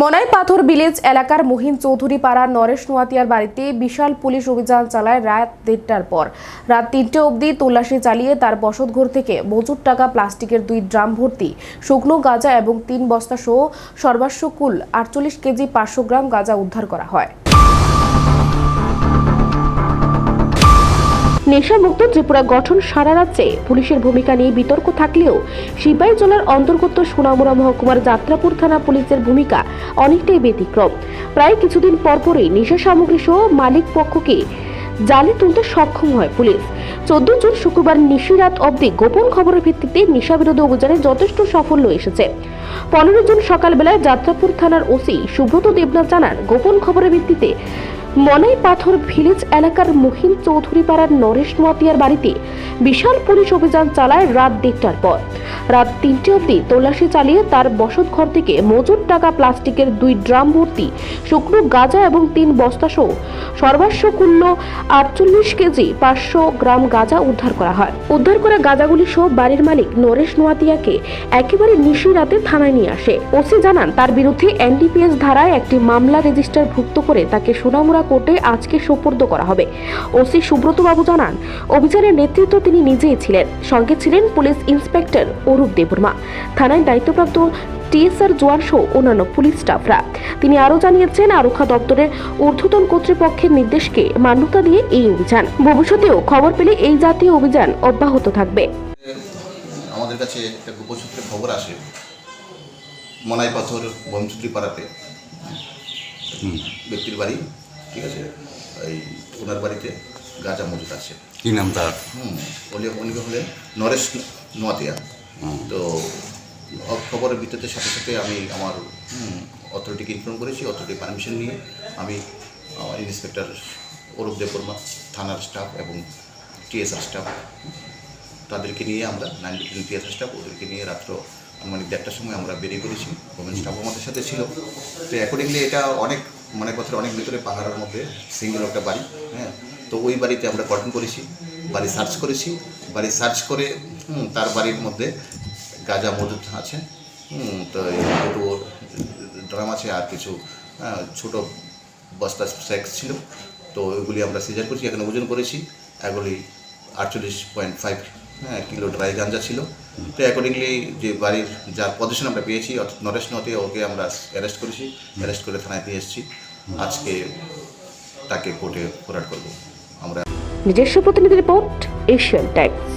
মনাই পাথর ভিলেজ এলাকার মহিন চৌধুরী পাড়ার নরেশ নোয়াতিয়ার বাড়িতে বিশাল পুলিশ অভিযান চালায় রাত দেড়টার পর। রাত তিনটে অবধি তল্লাশি চালিয়ে তার বসতঘর থেকে মজুর টাকা, প্লাস্টিকের দুই ড্রাম ভর্তি, শুকনো গাঁজা এবং তিন বস্তা সহ সর্বাস্ব কুল আটচল্লিশ কেজি পাঁচশো গ্রাম গাঁজা উদ্ধার করা হয়। নেশামুক্ত ত্রিপুরা গঠন সারা রাজ্যে পুলিশের ভূমিকা নিয়ে বিতর্ক থাকলেও সিপাহী জেলার অন্তর্গত সোনামুড়া মহকুমার যাত্রাপুর থানা পুলিশের ভূমিকা অনেকটাই ব্যতিক্রম। প্রায় কিছুদিন পরপরই নেশা সামগ্রী সহ মালিক পক্ষকে জালে তুলতে সক্ষম হয় পুলিশ। চোদ্দ জুন শুক্রবার নিশিরাত অবধি গোপন খবরের ভিত্তিতে নেশা বিরোধী অভিযানে যথেষ্ট সাফল্য এসেছে। পনেরো জুন সকালবেলায় যাত্রাপুর থানার ওসি সুব্রত দেবনাথ জানান, গোপন খবরের ভিত্তিতে মনাই পাথর ভিলেজ এলাকার মহিন চৌধুরী পাড়ার নরেশ নোয়াতিয়ার বাড়িতে বিশাল পুলিশ অভিযান চালায় রাত দেড়টার পর। রাত তিনটে অবধি তল্লাশি চালিয়ে তার বসত ঘর থেকে মজুর টাকা প্লাস্টিকের দুই ড্রাম ভর্তি শুকনো গাঁজা এবং তিন বস্তা সহ সর্বাস্ব আটচল্লিশ কেজি পাঁচশো গ্রাম গাঁজা উদ্ধার করা হয়। উদ্ধার করা গাঁজাগুলি সহ বাড়ির মালিক নরেশ নোয়াতিয়াকে একেবারে নিশি রাতে থানায় নিয়ে আসে। ওসি জানান, তার বিরুদ্ধে এনডিপিএস ধারায় একটি মামলা রেজিস্টার ভুক্ত করে তাকে সোনামুড়া কোর্টে আজকে সোপর্দ করা হবে। ওসি সুব্রত বাবু জানান অভিযানের নেতৃত্ব তিনি নিজেই ছিলেন। সঙ্গে ছিলেন পুলিশ ইন্সপেক্টর অরূপ দেববর্মা। থানায় দায়িত্বপ্রাপ্ত টিএসআর জোয়ান সহ অন্যান্য পুলিশ স্টাফরা। তিনি আরও জানিয়েছেন আরক্ষা দপ্তরের ঊর্ধ্বতন কর্তৃপক্ষের নির্দেশকে মান্যতা দিয়ে এই অভিযান। ভবিষ্যতেও খবর পেলে এই জাতীয় অভিযান অব্যাহত থাকবে। আমাদের কাছে একটা গোপন সূত্রে খবর আসে। মনাই পাথর বমচুত্রি পাড়াতে ব্যক্তির বাড়ি। ঠিক আছে? এই ওনার বাড়িতে গাঁজা মজুদ আছে। কি নাম তার? হুম উনি উনি হলেন নরেশ নোয়াতিয়া। তো খবরের ভিত্তিতে সাথে সাথে আমি আমার অথরিটিকে ইনফর্ম করেছি অথরিটি পারমিশন নিয়ে আমি ইন্সপেক্টর অরূপ দেববর্মা থানার স্টাফ এবং টিএসআর স্টাফ তাদেরকে নিয়ে আমরা নাইন ডিভিশন টিএসআর স্টাফ ওদেরকে নিয়ে রাত্র আনুমানিক দেড়টার সময় আমরা বেরিয়ে পড়েছি। গভর্নমেন্ট স্টাফ আমাদের সাথে ছিল। তো অ্যাকর্ডিংলি এটা অনেক মানে কথার অনেক ভিতরে পাহাড়ের মধ্যে সিঙ্গেল একটা বাড়ি হ্যাঁ? তো ওই বাড়িতে আমরা গঠন করেছি, বাড়ি সার্চ করেছি, বাড়ি সার্চ করে তার বাড়ির মধ্যে গাঁজা মজুদ আছে তো দুটো ড্রাম আছে আর কিছু ছোট বস্তা স্যাক্স ছিল, তো ওইগুলি আমরা সিজার করেছি, এখানে ওজন করেছি, এগুলি আটচল্লিশ পয়েন্ট ফাইভ হ্যাঁ কিলো ড্রাই গাঞ্জা ছিল। তো অ্যাকর্ডিংলি যে বাড়ির যার পজিশন আমরা পেয়েছি, অর্থাৎ নরেশ নতে ওকে আমরা অ্যারেস্ট করেছি। অ্যারেস্ট করে থানায় দিয়ে এসেছি। আজকে তাকে কোর্টে ফোরাট করব। আমরা নিজস্ব প্রতিনিধি রিপোর্ট, এশিয়ান টাইমস।